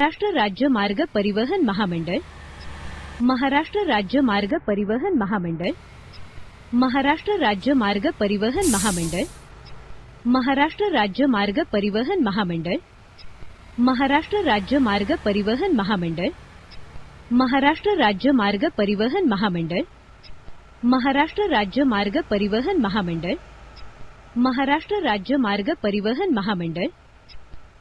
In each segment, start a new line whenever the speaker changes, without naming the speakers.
महाराष्ट्र राज्य मार्ग परिवहन महामंडल महाराष्ट्र राज्य मार्ग परिवहन महामंडल महाराष्ट्र राज्य मार्ग परिवहन महामंडल महाराष्ट्र राज्य मार्ग परिवहन महामंडल महाराष्ट्र राज्य मार्ग परिवहन महामंडल महाराष्ट्र राज्य मार्ग परिवहन महामंडल महाराष्ट्र राज्य मार्ग परिवहन महामंडल महाराष्ट्र राज्य मार्ग परिवहन महामंडळ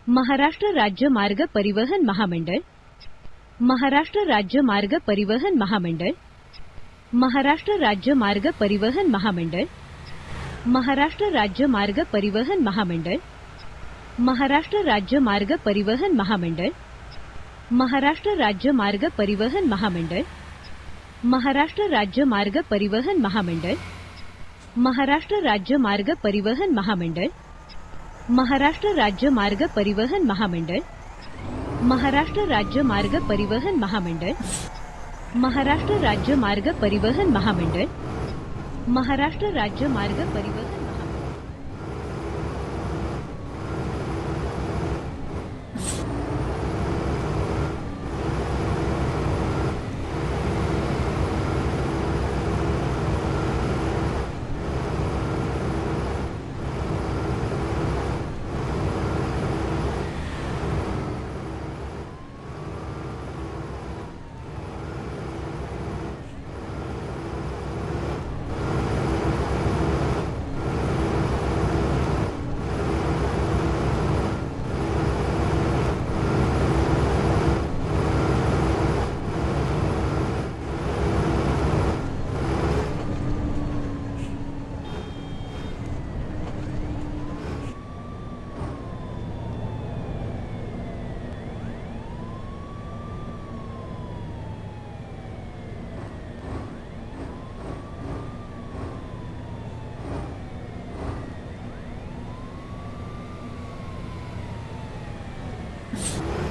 महाराष्ट्र राज्य मार्ग परिवहन महामंडळ, महाराष्ट्र राज्य मार्ग परिवहन महामंडळ, महाराष्ट्र राज्य मार्ग परिवहन महामंडळ, महाराष्ट्र राज्य मार्ग परिवहन महामंडळ, महाराष्ट्र राज्य मार्ग परिवहन महामंडळ, महाराष्ट्र राज्य मार्ग परिवहन महामंडळ, महाराष्ट्र राज्य मार्ग परिवहन महामंडळ, महाराष्ट्र राज्य मार्ग परिवहन महामंडळ महाराष्ट्र राज्य मार्ग परिवहन महामंडळ. महाराष्ट्र राज्य मार्ग परिवहन महामंडळ. महाराष्ट्र राज्य मार्ग परिवहन महामंडळ. महाराष्ट्र राज्य मार्ग परिवहन you